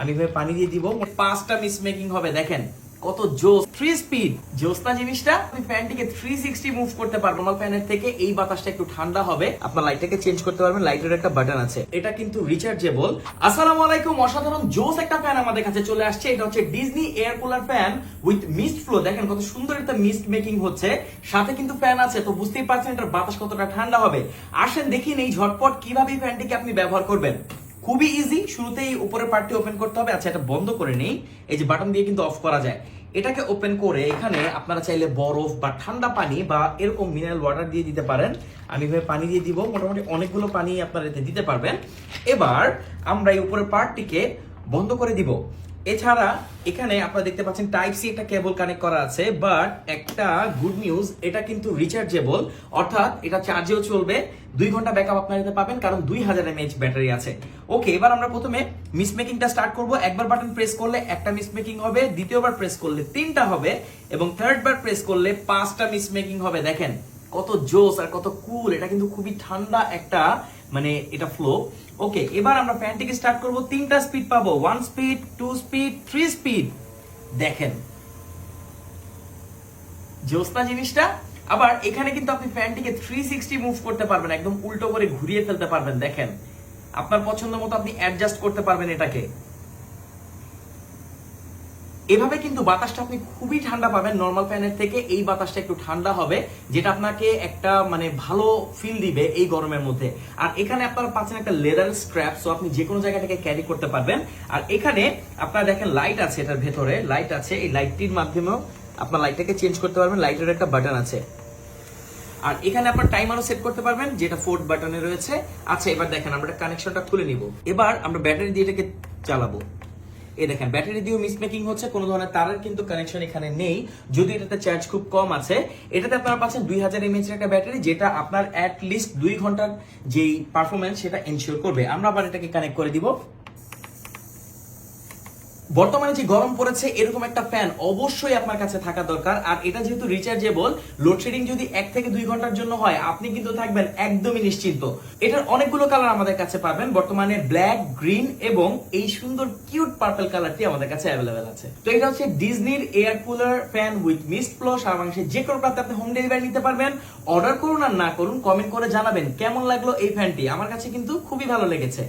আমি এভাবে পানি দিয়ে দিব। পাঁচটা মিস মেকিং হবে, দেখেন। কত জোস থ্রি স্পিড জোস না জিনিসটা আপনি ফ্যানটিকে থ্রি সিক্সটি মুভ করতে পারবেন নর্মাল ফ্যানের থেকে এই বাতাসটা একটু ঠান্ডা হবে। আপনার লাইটটাকে চেঞ্জ করতে পারবেন লাইটের একটা বাটন আছে। এটা কিন্তু রিচার্জেবল আসসালামু আলাইকুম, অসাধারণ জোস একটা ফ্যান আমাদের কাছে চলে আসছে। এটা হচ্ছে Disney air cooler fan with mist flow দেখেন কত সুন্দর একটা মিস্ট মেকিং হচ্ছে। সাথে কিন্তু ফ্যান আছে, তো বুঝতেই পারছেন এটার বাতাস কতটা ঠান্ডা হবে। আসেন, দেখি এই ঝটপট কীভাবে ফ্যানটিকে আপনি ব্যবহার করবেন। খুবই ইজি শুরুতেই উপরের পার্টটি ওপেন করতে হবে। আচ্ছা এটা বন্ধ করে নেই। এই যে বাটন দিয়ে কিন্তু অফ করা যায়। এটাকে ওপেন করে এখানে আপনারা চাইলে বরফ বা ঠান্ডা পানি বা এরকম মিনারেল ওয়াটার দিয়ে দিতে পারেন। আমি এভাবে পানি দিয়ে দিব। মোটামুটি অনেকগুলো পানি আপনারা এতে দিতে পারবেন। এবার আমরা এই উপরের পার্টটিকে বন্ধ করে দিব। এছাড়া এখানে আপনারা দেখতে পাচ্ছেন টাইপ সি একটা কেবল কানেক্ট করা আছে বাট একটা গুড নিউজ এটা কিন্তু রিচার্জেবল অর্থাৎ এটা চার্জেও চলবে, দুই ঘণ্টা ব্যাকআপ আপনারা এতে পাবেন কারণ দুই হাজার এমএইচ ব্যাটারি আছে। ওকে এবার আমরা প্রথমে মিস মেকিংটা স্টার্ট করব, একবার বাটন প্রেস করলে একটা মিস মেকিং হবে, দ্বিতীয়বার প্রেস করলে তিনটা হবে, এবং থার্ড বার প্রেস করলে পাঁচটা মিস মেকিং হবে, দেখেন। কত জোস আর কত কুল এটা কিন্তু খুবই ঠান্ডা একটা মানে এটা ফ্লো ওকে এবার আমরা ফ্যানটিকে স্টার্ট করব, তিনটা স্পিড পাবো one speed two speed three speed দেখেন জোসনা জিনিসটা? আবার এখানে কিন্তু আপনি ফ্যানটিকে থ্রি সিক্সটি মুভ করতে পারবেন, একদম উল্টো করে ঘুরিয়ে ফেলতে পারবেন, দেখেন। আপনার পছন্দ মতো আপনি অ্যাডজাস্ট করতে পারবেন এটাকে। এভাবে কিন্তু বাতাসটা আপনি খুবই ঠান্ডা পাবেন নর্মাল ফ্যানের থেকে। এই বাতাসটা একটু ঠান্ডা হবে, যেটা আপনাকে একটা মানে ভালো ফিল দিবে এই গরমের মধ্যে। আর এখানে আপনারা পাচ্ছেন একটা লেদার স্ট্র্যাপ সো আপনি যে কোনো জায়গা থেকে ক্যারি করতে পারবেন। আর এখানে আপনারা দেখেন লাইট আছে এটার ভেতরে লাইট আছে। এই লাইটটির মাধ্যমেও আপনার লাইটটাকে চেঞ্জ করতে পারবেন লাইটের একটা বাটন আছে। আর এখানে আপনার টাইমারও সেট করতে পারবেন, যেটা ফোর্থ বাটনে রয়েছে। আচ্ছা এবার দেখেন আমরা কানেকশনটা খুলে নিব। এবার আমরা ব্যাটারি দিয়ে এটাকে চালাবো। এই দেখেন ব্যাটারি দিয়েও মিসমেকিং হচ্ছে, কোনো ধরনের তারের কিন্তু কানেকশন এখানে নেই। যদি এটাতে চার্জ খুব কম আছে, এটাতে আপনারা পাচ্ছেন দুই হাজার এমএইচ একটা ব্যাটারি যেটা আপনার অ্যাট লিস্ট দুই ঘণ্টার যেই পারফরমেন্স সেটা এনশিওর করবে। আমরা আবার এটাকে কানেক্ট করে দিব। বর্তমানে যে গরম পড়েছে, এরকম একটা ফ্যান অবশ্যই আপনার কাছে থাকা দরকার। আর এটা যেহেতু রিচার্জেবল লোডশেডিং যদি এক থেকে দুই ঘণ্টার জন্য হয়, আপনি কিন্তু থাকবেন একদমই নিশ্চিন্ত। এটার অনেকগুলো কালার আমাদের কাছে পাবেন। বর্তমানে ব্ল্যাক গ্রিন এবং এই সুন্দর কিউট পার্পল কালারটি আমাদের কাছে অ্যাভেলেবেল আছে। তো এটা হচ্ছে ডিজনির air cooler fan with mist সারা বাংলাদেশে যে কোনো প্রান্তে আপনি হোম ডেলিভারি নিতে পারবেন। অর্ডার করুন আর না করুন কমেন্ট করে জানাবেন কেমন লাগল এই ফ্যানটি আমার কাছে কিন্তু খুবই ভালো লেগেছে।